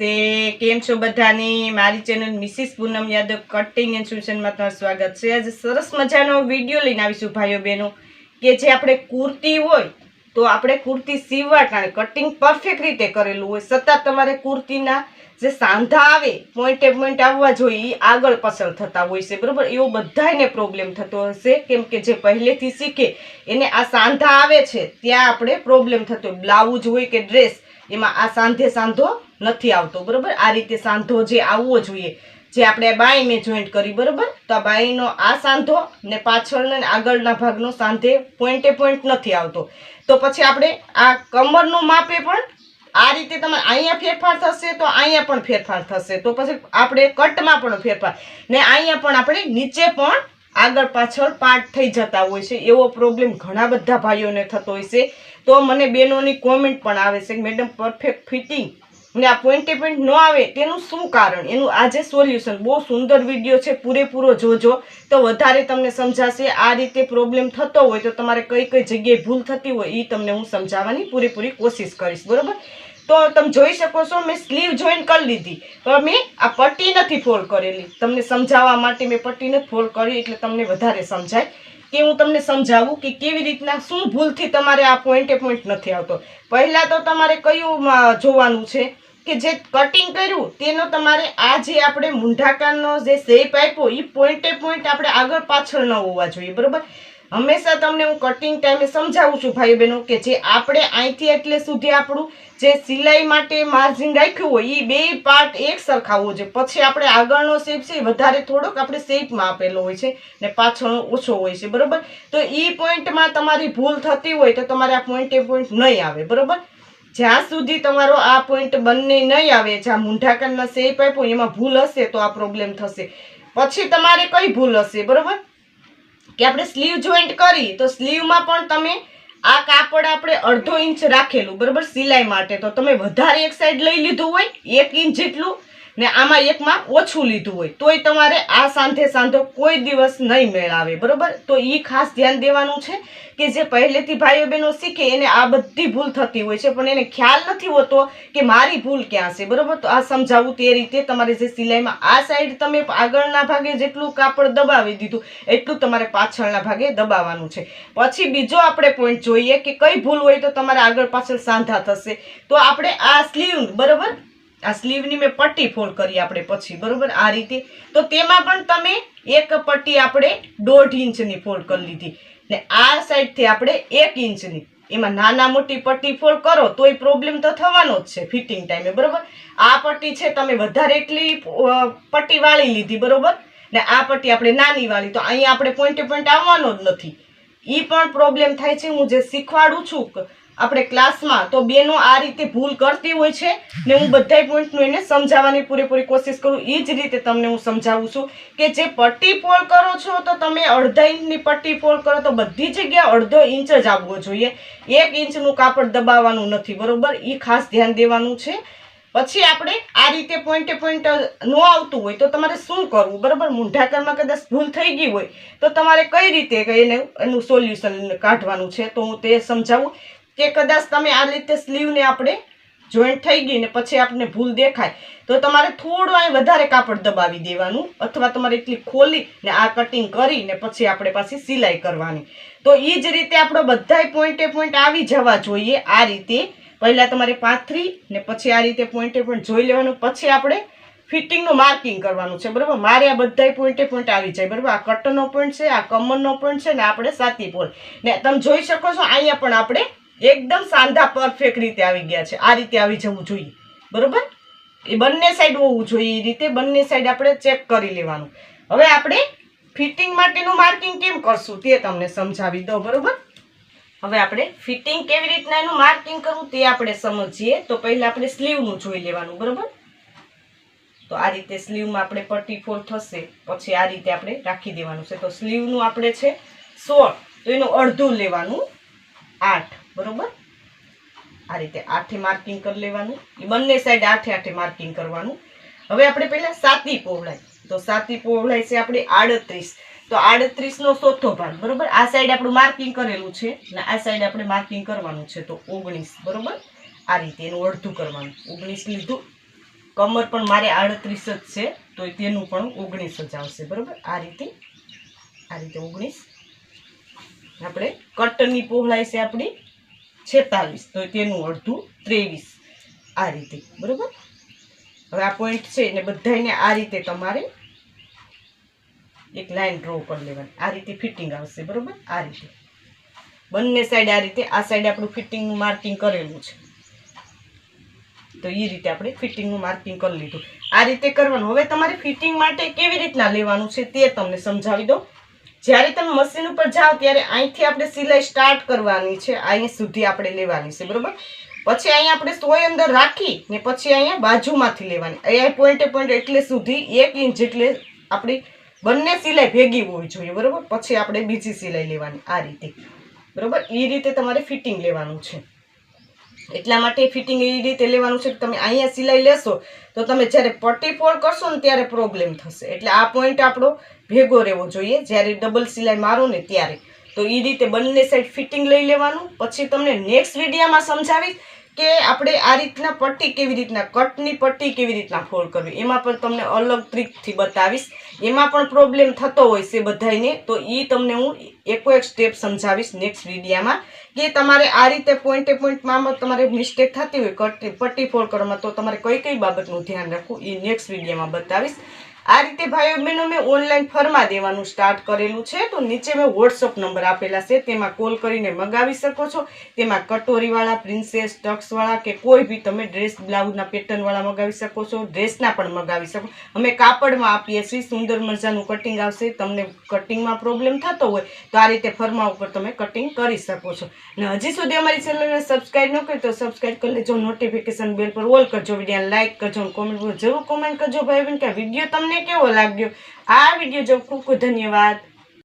નમસ્તે, કેમ છો બધાની? મારી channel Mrs Poonam Yadav cutting and ટ્યુશનમાં તમારું સ્વાગત છે. આજે સરસ મજાનો વીડિયો લઈને આવીશું ભાઈઓ બહેનો, કે જે આપણે કુર્તી હોય તો આપણે કુર્તી સીવવા ટાણે કટિંગ પરફેક્ટ રીતે કરેલું હોય. છતાં તમારે કુર્તીના જે સાંધા આવે, પોઈન્ટે પોઈન્ટ આવવા જોઈએ એ આગળ પસર થતા હોય છે. બરાબર? એવો બધાને પ્રોબ્લેમ થતો હશે. કેમ કે જે પહેલેથી શીખે, એને આ સાંધા આવે છે, ત્યાં આપણે પ્રોબ્લેમ થતો હોય. બ્લાઉઝ હોય કે ડ્રેસ, એમાં આ સાંધે સાંધો નથી આવતો. બરાબર? આ રીતે સાંધો જે આવવો જોઈએ. જે આપણે બાઈ મેં જોઈન્ટ કરી, બરાબર? તો આ બાઈનો આ સાંધો ને પાછળનો ને આગળના ભાગનો સાંધે પોઈન્ટે પોઈન્ટ નથી આવતો. તો પછી આપણે આ કમરનું માપે પણ આ રીતે તમારે અહીંયા ફેરફાર થશે તો અહીંયા પણ ફેરફાર થશે. તો પછી આપણે કટમાં પણ ફેરફાર. ને અહીંયા પણ આપણે નીચે પણ આગળ પાછળ પાર્ટ થઈ જતા હોય છે. એવો પ્રોબ્લેમ ઘણા બધા ભાઈઓને થતો હોય છે. તો મને બેનોની કોમેન્ટ પણ આવે છે મેડમ પરફેક્ટ ફિટિંગ ને આ પોઈન્ટે ન આવે તેનું શું કારણ? એનું આજે સોલ્યુશન બહુ સુંદર વીડિયો છે, પૂરેપૂરો જોજો. તો વધારે તમને સમજાશે. આ રીતે પ્રોબ્લેમ થતો હોય તો તમારે કઈ કઈ જગ્યાએ ભૂલ થતી હોય એ તમને હું સમજાવવાની પૂરેપૂરી કોશિશ કરીશ. બરાબર? તો તમે જોઈ શકો છો, મેં સ્લીવ જોઈન કરી લીધી. તો મેં આ પટ્ટી નથી ફોલ્ડ કરેલી. તમને સમજાવવા માટે મેં પટ્ટી નથી ફોલ્ડ કરી એટલે તમને વધારે સમજાય કે હું તમને સમજાવું કે કેવી રીતના શું ભૂલથી તમારે આ પોઈન્ટે પોઈન્ટ નથી આવતો. પહેલાં તો તમારે કયું જોવાનું છે? કે જે કટિંગ કર્યું, તેનો તમારે આ જે આપણે મૂંઢાકારનો જે શેપ આપ્યો એ પોઈન્ટે પોઈન્ટ આપણે આગળ પાછળ ન હોવા જોઈએ, બરોબર? હંમેશા તમને હું કટિંગ ટાઈમે સમજાવું છું ભાઈ બહેનો કે જે આપણે અહીંથી એટલે સુધી આપણું જે સિલાઈ માટે માર્જિન રાખ્યું હોય એ બે પાર્ટ એક સરખા હોવો જોઈએ. પછી આપણે આગળનો શેપ છે વધારે થોડોક આપણે શેપમાં આપેલો હોય છે, ને પાછળનો ઓછો હોય છે, બરાબર? તો એ પોઈન્ટમાં તમારી ભૂલ થતી હોય, તો તમારે આ પોઈન્ટે પોઈન્ટ નહીં આવે, બરોબર? જ્યાં સુધી તમારો આ પોઈન્ટ બંને નહીં આવે, જ્યાં મૂંઢાકારના શેપ આપ્યો, એમાં ભૂલ હશે તો આ પ્રોબ્લેમ થશે. પછી તમારે કઈ ભૂલ હશે, બરોબર? કે આપણે સ્લીવ જોઈન્ટ કરી, તો સ્લીવમાં પણ તમે આ કાપડ આપણે અડધો ઇંચ રાખેલું, બરોબર? સિલાઈ માટે. તો તમે વધારે એક સાઈડ લઈ લીધું હોય, એક ઇંચ જેટલું ને આમાં એકમાં ઓછું લીધું હોય, તોય તમારે આ સાંધે સાંધો કોઈ દિવસ નહીં મેળાવે, બરોબર? તો એ ખાસ ધ્યાન દેવાનું છે કે જે પહેલેથી ભાઈઓ બહેનો શીખે એને આ બધી ભૂલ થતી હોય છે, પણ એને ખ્યાલ નથી હોતો કે મારી ભૂલ ક્યાં છે, બરોબર? તો આ સમજાવું તે રીતે તમારે જે સિલાઈમાં આ સાઈડ તમે આગળના ભાગે જેટલું કાપડ દબાવી દીધું, એટલું તમારે પાછળના ભાગે દબાવવાનું છે. પછી બીજો આપણે પોઈન્ટ જોઈએ કે કઈ ભૂલ હોય તો તમારે આગળ પાછળ સાંધા થશે. તો આપણે આ સ્લીવ બરોબર? આ સ્લીવની મેં પટ્ટી ફોલ્ડ કરી આપણે પછી, બરોબર? આ રીતે. તો તેમાં પણ તમે એક પટ્ટી આપણે દોઢ ઇંચની ફોલ્ડ કરી લીધી. ને આ સાઈડથી આપણે એક ઇંચની. એમાં નાના મોટી પટ્ટી ફોલ્ડ કરો, તોય પ્રોબ્લેમ તો થવાનો જ છે ફિટિંગ ટાઈમે બરોબર? આ પટ્ટી છે, તમે વધારે એટલી પટ્ટી વાળી લીધી, બરોબર? ને આ પટ્ટી આપણે નાની વાળી, તો અહીંયા આપણે પોઈન્ટે પોઈન્ટ આવવાનો જ નથી. એ પણ પ્રોબ્લેમ થાય છે, હું જે શીખવાડું છું આપણે ક્લાસમાં તો બેનો આ રીતે ભૂલ કરતી હોય છે ને હું બધાય પોઈન્ટનું એને સમજાવવાની પૂરેપૂરી કોશિશ કરું. એ જ રીતે તમને હું સમજાવું છું કે જે પટ્ટી ફોલ કરો છો તો તમે અડધા ઇંચની પટ્ટી ફોલ કરો તો બધી જગ્યાએ અડધો ઇંચ જ આવવો જોઈએ. એક ઇંચનું કાપડ દબાવવાનું નથી, બરોબર? એ ખાસ ધ્યાન દેવાનું છે. પછી આપણે આ રીતે પોઈન્ટે પોઈન્ટ ન આવતું હોય તો તમારે શું કરવું, બરાબર? મૂંઢાકરમાં કદાચ ભૂલ થઈ ગઈ હોય તો તમારે કઈ રીતે એને એનું સોલ્યુશન કાઢવાનું છે? તો હું તે સમજાવું. કે કદાચ તમે આ રીતે સ્લીવને આપણે જોઈન્ટ થઈ ગઈ ને પછી આપણને ભૂલ દેખાય, તો તમારે થોડું અહીં વધારે કાપડ દબાવી દેવાનું અથવા તમારે એટલી ખોલી ને આ કટિંગ કરીને પછી આપણે પાછી સિલાઈ કરવાની. તો એ જ રીતે આપણો બધાય પોઈન્ટે પોઈન્ટ આવી જવા જોઈએ આ રીતે. પહેલાં તમારે પાથરી ને પછી આ રીતે પોઈન્ટે પોઈન્ટ જોઈ લેવાનું, પછી આપણે ફિટિંગનું માર્કિંગ કરવાનું છે, બરાબર? મારે આ બધાય પોઈન્ટે પોઈન્ટ આવી જાય, બરાબર? આ કટનો પોઈન્ટ છે, આ કમરનો પોઈન્ટ છે ને આપણે સાતી પોઈન્ટ ને તમે જોઈ શકો છો, અહીંયા પણ આપણે એકદમ સાંધા પરફેક્ટ રીતે આવી ગયા છે. આ રીતે આવી જવું જોઈએ. બરોબર? એ બંને સાઈડ હોવું જોઈએ. એ રીતે બંને સાઈડ આપણે ચેક કરી લેવાનું. હવે આપણે ફિટિંગ માટેનું માર્કિંગ કેમ કરશું તે તમને સમજાવી દઉં, બરોબર? હવે આપણે ફિટિંગ કેવી રીતના એનું માર્કિંગ કરવું તે આપણે સમજીએ. તો પહેલા આપણે સ્લીવનું જોઈ લેવાનું, બરોબર? તો આ રીતે સ્લીવમાં આપણે પટ્ટી ફોલ થશે. પછી આ રીતે આપણે રાખી દેવાનું છે. તો સ્લીવનું આપણે છે સોળ. તો એનું અડધું લેવાનું આઠ. બરોબર? આ રીતે આઠે માર્કિંગ કરી લેવાનું. એ બંને સાઈડ આઠે આઠે માર્કિંગ કરવાનું. હવે આપણે પહેલા સાતી પહોળાઈ તો સાતી પહોળાઈ છે આપણી આડત્રીસ. તો આડત્રીસ નો ચોથો ભાગ, બરોબર? આ સાઈડ આપણું માર્કિંગ કરેલું છે અને આ સાઈડ આપણે માર્કિંગ કરવાનું છે. તો ઓગણીસ, બરોબર? આ રીતે એનું અડધું કરવાનું. ઓગણીસ લીધું. કમર પણ મારે આડત્રીસ જ છે, તો તેનું પણ ઓગણીસ જ આવશે, બરોબર? આ રીતે આ રીતે ઓગણીસ. આપણે કટની પહોળાઈ છે આપણી છેતાલીસ, તો તેનું અડધું ત્રેવીસ. આ રીતે, બરાબર? હવે આ પોઈન્ટ છે ને બધાને આ રીતે તમારે એક લાઈન ડ્રો કરી લેવાની. આ રીતે ફિટિંગ આવશે, બરાબર? આ રીતે. બંને સાઈડ આ રીતે, આ સાઈડ આપણું ફિટિંગનું માર્કિંગ કરેલું છે. તો એ રીતે આપણે ફિટિંગનું માર્કિંગ કરી લીધું. આ રીતે કરવાનું. હવે તમારે ફિટિંગ માટે કેવી રીતના લેવાનું છે તે તમને સમજાવી દો જ્યારે તમે મશીન ઉપર જાઓ ત્યારે અહીંથી આપણે સિલાઈ સ્ટાર્ટ કરવાની છે. અહીં સુધી આપણે લેવાની છે, બરાબર? પછી અહીંયા આપણે સોય અંદર રાખી ને પછી અહીંયા બાજુમાંથી લેવાની. અહીંયા પોઈન્ટે પોઈન્ટ એટલે સુધી એક ઇંચ જેટલે આપણી બંને સિલાઈ ભેગી હોવી જોઈએ, બરાબર? પછી આપણે બીજી સિલાઈ લેવાની આ રીતે. બરાબર? એ રીતે તમારે ફિટિંગ લેવાનું છે. એટલા માટે ફિટિંગ એ રીતે લેવાનું છે કે તમે અહીંયા સિલાઈ લેશો તો તમે જ્યારે પટ્ટી ફોલ્ડ કરશો ને ત્યારે પ્રોબ્લેમ થશે. એટલે આ પોઈન્ટ આપણો ભેગો રહેવો જોઈએ. જ્યારે ડબલ સિલાઈ મારો ને ત્યારે. તો એ રીતે બંને સાઈડ ફિટિંગ લઈ લેવાનું. પછી તમને નેક્સ્ટ વિડીયામાં સમજાવીશ કે આપણે આ રીતના પટ્ટી કેવી રીતના, કટની પટ્ટી કેવી રીતના ફોલ્ડ કરવી. એમાં પણ તમને અલગ ટ્રીકથી બતાવીશ. એમાં પણ પ્રોબ્લેમ થતો હોય છે બધાને તો એ તમને હું એકો એક સ્ટેપ સમજાવીશ નેક્સ્ટ વિડીયામાં કે તમારે આ રીતે પોઈન્ટે પોઈન્ટમાં તમારે મિસ્ટેક થતી હોય, કટની પટ્ટી ફોલ્ડ કરવામાં, તો તમારે કઈ કઈ બાબતનું ધ્યાન રાખવું એ નેક્સ્ટ વિડીયામાં બતાવીશ. આ રીતે ભાઈઓ બહેનો મેં ઓનલાઈન ફરમા દેવાનું સ્ટાર્ટ કરેલું છે. તો નીચે મેં વોટ્સઅપ નંબર આપેલા છે. તેમાં કોલ કરીને મગાવી શકો છો. તેમાં કટોરીવાળા પ્રિન્સેસ ટક્સવાળા કે કોઈ બી તમે ડ્રેસ બ્લાઉઝના પેટર્નવાળા મગાવી શકો છો. ડ્રેસના પણ મગાવી શકો. અમે કાપડમાં આપીએ છીએ. સુંદર મજાનું કટિંગ આવશે. તમને કટિંગમાં પ્રોબ્લેમ થતો હોય તો આ રીતે ફરમા ઉપર તમે કટિંગ કરી શકો છો. અને હજી સુધી અમારી ચેનલને સબસ્ક્રાઈબ ન કરી તો સબસ્ક્રાઈબ કરી લેજો. નોટિફિકેશન બેલ પર ઓલ કરજો. વીડિયો લાઇક કરજો કોમેન્ટ જરૂર કોમેન્ટ કરજો ભાઈ બહેન કે વીડિયો તમને કેવો લાગ્યો? આ વીડિયો જો ખૂબ ખૂબ ધન્યવાદ.